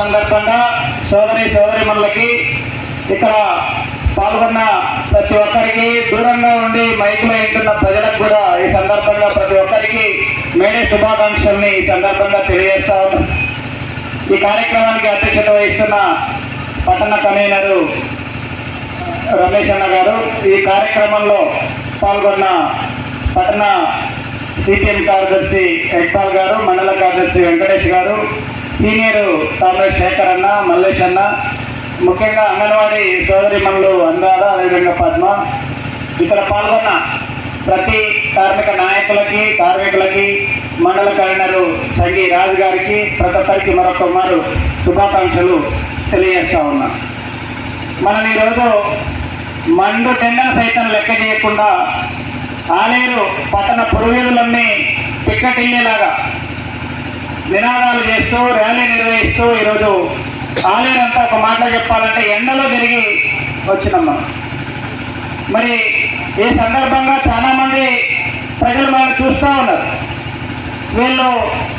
సందర్భంగా సోదరి సోదరిమణులకి ఇక్కడ పాల్గొన్న ప్రతి ఒక్కరికి దూరంగా ఉండి మైకులో వింటున్న ప్రజలకు కూడా ఈ సందర్భంగా ప్రతి ఒక్కరికి మేడే శుభాకాంక్షల్ని ఈ సందర్భంగా తెలియజేస్తా ఈ కార్యక్రమానికి అధ్యక్షత వహిస్తున్న పట్టణ కన్వీనరు రమేష్ అన్న గారు ఈ కార్యక్రమంలో పాల్గొన్న పట్టణ సిపిఎం కార్యదర్శి ఎక్పాల్ గారు మండల కార్యదర్శి వెంకటేష్ గారు సీనియర్ కామ్రేడ్ శేఖర్ అన్న మల్లేష్ అన్న ముఖ్యంగా అంగన్వాడీ సోదరిమణులు అందాల అదేవిధంగా పద్మ ఇక్కడ పాల్గొన్న ప్రతి కార్మిక నాయకులకి కార్మికులకి మండల కన్వీనరు సంగీ రాజు గారికి ప్రతి ఒక్కరికి మరొక మారు శుభాకాంక్షలు తెలియజేస్తా ఉన్నా. మనం ఈరోజు మండు టెండర్ సైతం లెక్క చేయకుండా ఆలేరు పట్టణ పురువీధులన్నీ పిక్కటిల్లేలాగా నినాదాలు చేస్తూ ర్యాలీ నిర్వహిస్తూ ఈరోజు ఆలేరు అంతా ఒక మాట చెప్పాలంటే ఎండలో తిరిగి వచ్చినాం మనం మరి ఈ సందర్భంగా చాలామంది ప్రజలు మనం చూస్తూ ఉన్నారు. వీళ్ళు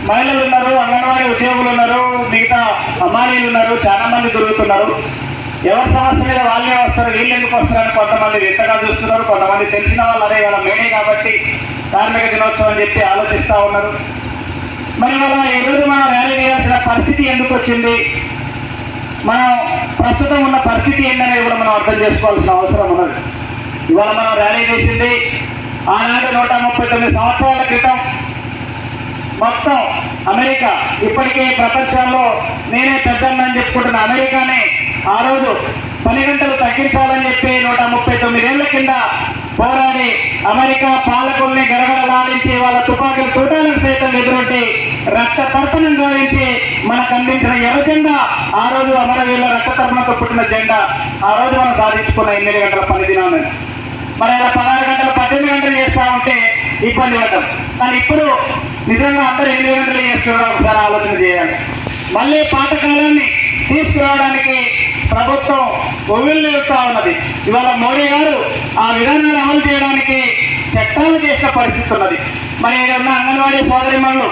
మహిళలు ఉన్నారు అంగన్వాడీ ఉద్యోగులు ఉన్నారు మిగతా అమ్మాయిలు ఉన్నారు చాలామంది దొరుకుతున్నారు ఎవరి సమస్య మీద వాళ్ళే వస్తారు వీళ్ళు ఎందుకు వస్తారని కొంతమంది వింతగా చూస్తున్నారు కొంతమంది తెలిసిన వాళ్ళు అదే వాళ్ళ మేడే కాబట్టి కార్మిక దినోత్సవం అని చెప్పి ఆలోచిస్తూ ఉన్నారు. మరి మనం ఈ రోజు మనం ర్యాలీ చేయాల్సిన పరిస్థితి ఎందుకు వచ్చింది? మనం ప్రస్తుతం ఉన్న పరిస్థితి ఏంటనేది కూడా మనం అర్థం చేసుకోవాల్సిన అవసరం ఉన్నది. ఇవాళ మనం ర్యాలీ చేసింది ఆనాడు నూట ముప్పై తొమ్మిది సంవత్సరాల క్రితం మొత్తం అమెరికా. ఇప్పటికే ప్రపంచంలో నేనే పెద్దన్నని చెప్పుకుంటున్న అమెరికానే ఆ రోజు పని గంటలు తగ్గించాలని చెప్పి నూట ముప్పై తొమ్మిదేళ్ళ కింద పోరాడి అమెరికా పాలకుల్ని గడగడలాడించి వాళ్ళ తుపాకుల తూటాలను సైతం ఎదురొట్టి రక్త తర్పణం గావించి మనకు అందించిన ఎర్ర జెండా ఆ రోజు అమరవీరుల రక్త తర్పణతో పుట్టిన జెండా ఆ రోజు మనం సాధించుకున్న ఎనిమిది గంటల పని దినాన్ని. మరి అలా పదహారు గంటలు పద్దెనిమిది గంటలు చేస్తా ఉంటే ఇబ్బంది పడ్డాం. కానీ ఇప్పుడు నిజంగా అందరూ ఎనిమిది గంటలు చేస్తున్నారు ఒకసారి ఆలోచన చేయాలి. మళ్ళీ పాతకాలాన్ని తీసుకురావడానికి ప్రభుత్వం ఒవ్విల్లుతా ఉన్నది. ఇవాళ మోడీ గారు ఆ విధానాన్ని అమలు చేయడానికి చట్టాలు చేసిన పరిస్థితి ఉన్నది. మరి ఏదన్నా ఉన్న అంగన్వాడీ సోదరిమణులు